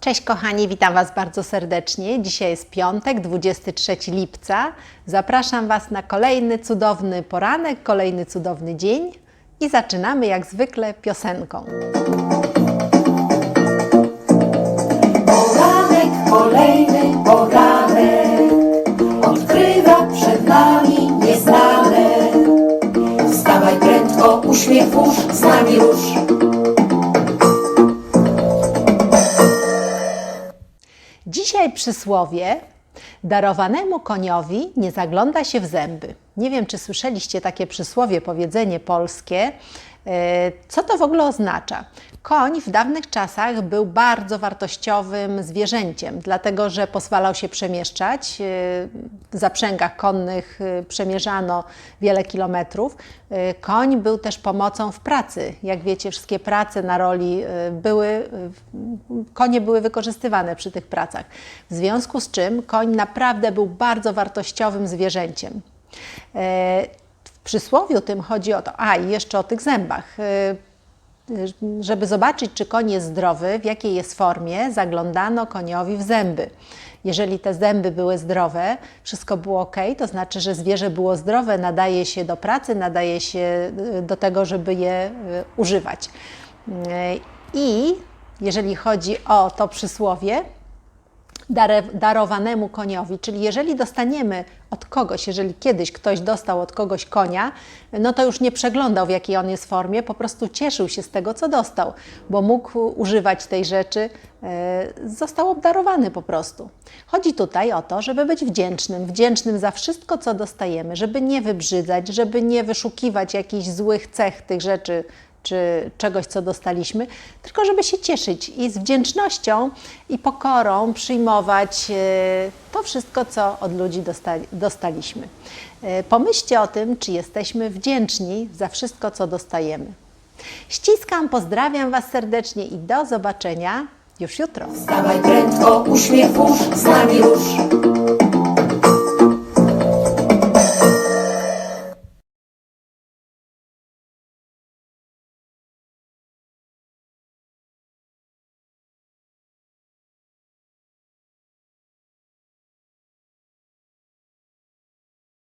Cześć kochani, witam Was bardzo serdecznie. Dzisiaj jest piątek, 23 lipca. Zapraszam Was na kolejny cudowny poranek, kolejny cudowny dzień i zaczynamy jak zwykle piosenką. Poranek, kolejny poranek Odkrywa przed nami nieznane Wstawaj prędko, uśmiech włóż, z nami Dzisiaj przysłowie darowanemu koniowi nie zagląda się w zęby. Nie wiem, czy słyszeliście takie przysłowie, powiedzenie polskie. E, Co to w ogóle oznacza? Koń w dawnych czasach był bardzo wartościowym zwierzęciem, dlatego że pozwalał się przemieszczać. E, W zaprzęgach konnych e, przemierzano wiele kilometrów. Koń był też pomocą w pracy. Jak wiecie, wszystkie prace na roli były, konie były wykorzystywane przy tych pracach. W związku z czym koń naprawdę był bardzo wartościowym zwierzęciem. E, W przysłowiu tym chodzi o to, a i jeszcze o tych zębach. E, żeby zobaczyć, czy koń jest zdrowy, w jakiej jest formie, zaglądano koniowi w zęby. Jeżeli te zęby były zdrowe, wszystko było ok, to znaczy, że zwierzę było zdrowe, nadaje się do pracy, nadaje się y, do tego, żeby je używać. I jeżeli chodzi o to przysłowie, darowanemu koniowi. Czyli jeżeli dostaniemy od kogoś, jeżeli kiedyś ktoś dostał od kogoś konia, no to już nie przeglądał w jakiej on jest formie, po prostu cieszył się z tego, co dostał, bo mógł używać tej rzeczy, e, został obdarowany po prostu. Chodzi tutaj o to, żeby być wdzięcznym, wdzięcznym za wszystko, co dostajemy, żeby nie wybrzydzać, żeby nie wyszukiwać jakichś złych cech tych rzeczy, czy czegoś, co dostaliśmy, tylko żeby się cieszyć i z wdzięcznością i pokorą przyjmować e, to wszystko, co od ludzi dostali, dostaliśmy. E, Pomyślcie o tym, czy jesteśmy wdzięczni za wszystko, co dostajemy. Ściskam, pozdrawiam Was serdecznie i do zobaczenia już jutro. Wstawaj prędko, uśmiech z nami